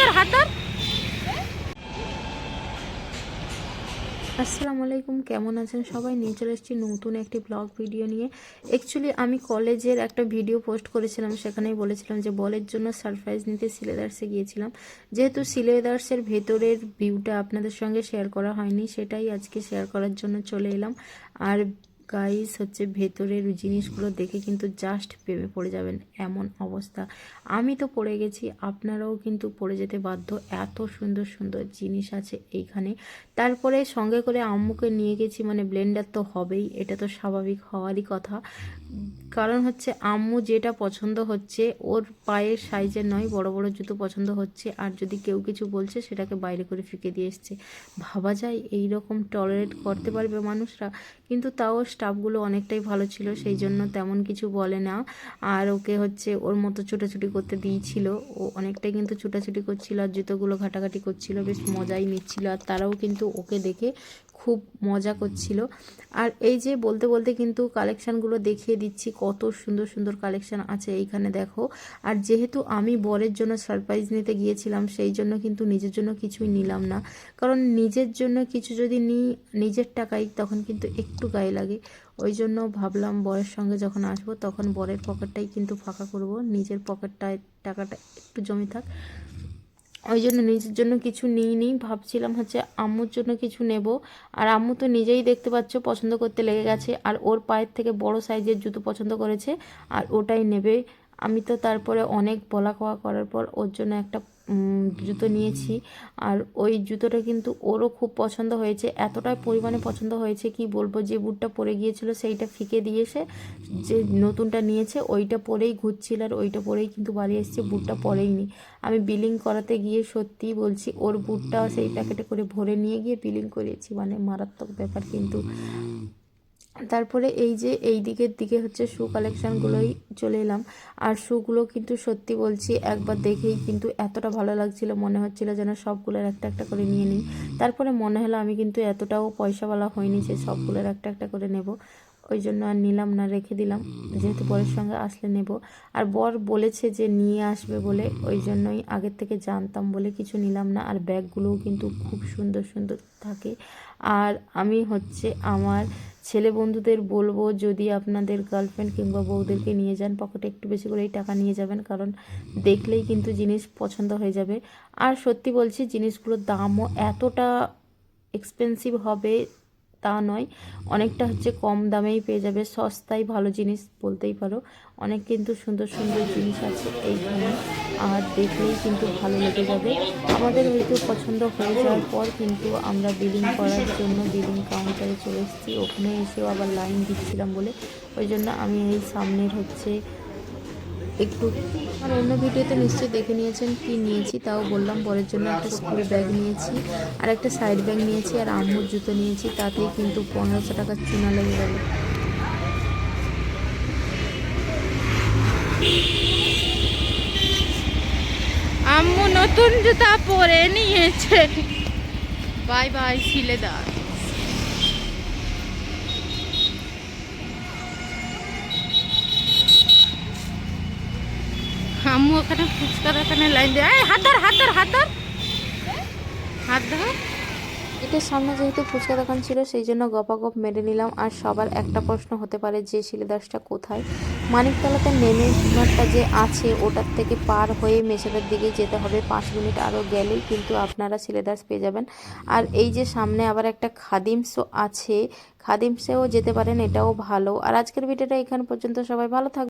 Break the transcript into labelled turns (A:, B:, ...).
A: ধর হাত ধর
B: আসসালামু আলাইকুম, কেমন আছেন সবাই? নিয়ে চলে এসেছি নতুন একটি ব্লগ ভিডিও নিয়ে। অ্যাকচুয়ালি আমি কলেজের একটা ভিডিও পোস্ট করেছিলাম, সেখানেই বলেছিলাম যে বলের জন্য সারপ্রাইজ নিতে সিলেদার্সে গিয়েছিলাম। যেহেতু সিলেদার্সের ভেতরের ভিউটা আপনাদের সঙ্গে শেয়ার করা হয়নি, সেটাই আজকে শেয়ার করার জন্য চলে এলাম। আর গাইস হচ্ছে ভেতরের জিনিসগুলো দেখে কিন্তু জাস্ট পেমে পড়ে যাবেন এমন অবস্থা। আমি তো পড়ে গেছি, আপনারাও কিন্তু পড়ে যেতে বাধ্য। এত সুন্দর সুন্দর জিনিস আছে এইখানে। তারপরে সঙ্গে করে আম্মুকে নিয়ে গেছি মানে ব্লেন্ডার তো হবেই, এটা তো স্বাভাবিক হওয়ারই কথা। কারণ হচ্ছে আম্মু যেটা পছন্দ হচ্ছে, ওর পায়ের সাইজের নয়, বড় বড় জুতো পছন্দ হচ্ছে, আর যদি কেউ কিছু বলছে, সেটাকে বাইরে করে ফিকে দিয়ে এসছে। ভাবা যায় এই রকম টলারেট করতে পারবে মানুষরা, কিন্তু তাও স্টাফগুলো অনেকটাই ভালো ছিল, সেই জন্য তেমন কিছু বলে না। আর ওকে হচ্ছে ওর মতো ছোটাছুটি করতে দিয়েছিল, ও অনেকটাই কিন্তু ছোটাছুটি করছিল, আর জুতোগুলো ঘাটাঘাটি করছিল, বেশ মজাই নিচ্ছিল, আর তারাও কিন্তু ওকে দেখে খুব মজা করছিল। আর এই যে বলতে বলতে কিন্তু কালেকশানগুলো দেখিয়ে দিচ্ছি, কত সুন্দর সুন্দর কালেকশান আছে এইখানে দেখো। আর যেহেতু আমি বরের জন্য সারপ্রাইজ নিতে গিয়েছিলাম, সেই জন্য কিন্তু নিজের জন্য কিছুই নিলাম না। কারণ নিজের জন্য কিছু যদি নিই নিজের টাকাই তখন কিন্তু একটু গায়ে লাগে। ওই জন্য ভাবলাম বরের সঙ্গে যখন আসব, তখন বরের পকেটটাই কিন্তু ফাঁকা করব। নিজের পকেটটায় টাকাটা একটু জমে থাক। ওই জন্য নিজের জন্য কিছু নিই নি। ভাবছিলাম হচ্ছে আম্মুর জন্য কিছু নেব। আর আম্মু তো নিজেই দেখতে পাচ্ছ পছন্দ করতে লেগে গেছে। আর ওর পায়ের থেকে বড় সাইজের জুতো পছন্দ করেছে। আর ওটাই নেবে। আমি তো তারপরে অনেক বলা কওয়া করার পর ওর জন্য একটা জুতো নিয়েছি। আর ওই জুতোটা কিন্তু ওরও খুব পছন্দ হয়েছে। এতটাই পরিমাণে পছন্দ হয়েছে কি বলব, যে বুটটা পরে গিয়েছিল সেইটা ফিকে দিয়েছে যে নতুনটা নিয়েছে ওইটা পরেই ঘুরছিল আর ওইটা পরেই কিন্তু বাড়ি এসছে, বুটটা পরেই নি। আমি বিলিং করাতে গিয়ে সত্যিই বলছি ওর বুটটা সেই প্যাকেটে করে ভরে নিয়ে গিয়ে বিলিং করিয়েছি মানে মারাত্মক ব্যাপার কিন্তু। তারপরে এই যে এই দিকের দিকে হচ্ছে শু কালেকশানগুলোই চলে এলাম। আর শুগুলো কিন্তু সত্যি বলছি, একবার দেখেই কিন্তু এতটা ভালো লাগছিল, মনে হচ্ছিল যেন সবগুলোর একটা একটা করে নিয়ে নিই। তারপরে মনে হলো আমি কিন্তু এতটাও পয়সাওয়ালা হয়নি যে সবগুলোর একটা একটা করে নেব। ওই জন্য আর নিলাম না, রেখে দিলাম, যেহেতু বরের সঙ্গে আসলে নেব। আর বর বলেছে যে নিয়ে আসবে বলে, ওই জন্যই আগের থেকে জানতাম বলে কিছু নিলাম না। আর ব্যাগগুলোও কিন্তু খুব সুন্দর সুন্দর থাকে। আর আমি হচ্ছে আমার ছেলে বন্ধুদের বলব, যদি আপনাদের গার্লফ্রেন্ড কিংবা বউদেরকে নিয়ে যান পকেটে একটু বেশি করেই টাকা নিয়ে যাবেন, কারণ দেখলেই কিন্তু জিনিস পছন্দ হয়ে যাবে। আর সত্যি বলছি, জিনিসগুলোর দামও এতটা এক্সপেন্সিভ হবে তা নয়। অনেকটা হচ্ছে কম দামেই পেয়ে যাবে। সস্তায় ভালো জিনিস বলতেই পারো। অনেক কিন্তু সুন্দর সুন্দর জিনিস আছে এইখানে। আর দেখলেই কিন্তু ভালো লেগে যাবে। আমাদের হয়তো পছন্দ হয়ে যাওয়ার পর কিন্তু আমরা বিলিং করার জন্য বিলিং কাউন্টারে চলে এসেছি। ওখানে এসেও আবার লাইন দিচ্ছিলাম বলে। ওই জন্য আমি এই সামনের হচ্ছে একটু আর অন্য ভিডিওতে নিশ্চয়ই দেখে নিয়েছেন কি নিয়েছি, তাও বললাম পরের জন্য একটা স্কুল ব্যাগ নিয়েছি, আর একটা সাইড ব্যাগ নিয়েছি, আর আম্মুর জুতো নিয়েছি, তাতেই কিন্তু পনেরোশো টাকার চুনা লেগে গেল।
A: আম্মু নতুন জুতা পরে নিয়েছে। বাই বাই সিলেদার ওখানে ফুচকা দোকানে লাইন দিয়ে এই, হাত ধর হাত ধর হাত ধর। হাত ধর।
B: গেটের সামনে যেহেতু ফুচকা দোকান ছিল, সেই জন্য গপাগপ মেরে নিলাম। আর সবার একটা প্রশ্ন হতে পারে, যে শিলেদাসটা কোথায়? মানিকতলাতে নেমে ডিমারটা যে আছে, ওটার থেকে পার হয়ে মেশাদের দিকে যেতে হবে। পাঁচ মিনিট আরও গেলেই কিন্তু আপনারা শিলেদাস পেয়ে যাবেন। আর এই যে সামনে আবার একটা খাদিমসও আছে। খাদিমসেও যেতে পারেন, এটাও ভালো। আর আজকের ভিডিওটা এখান পর্যন্ত। সবাই ভালো থাকবে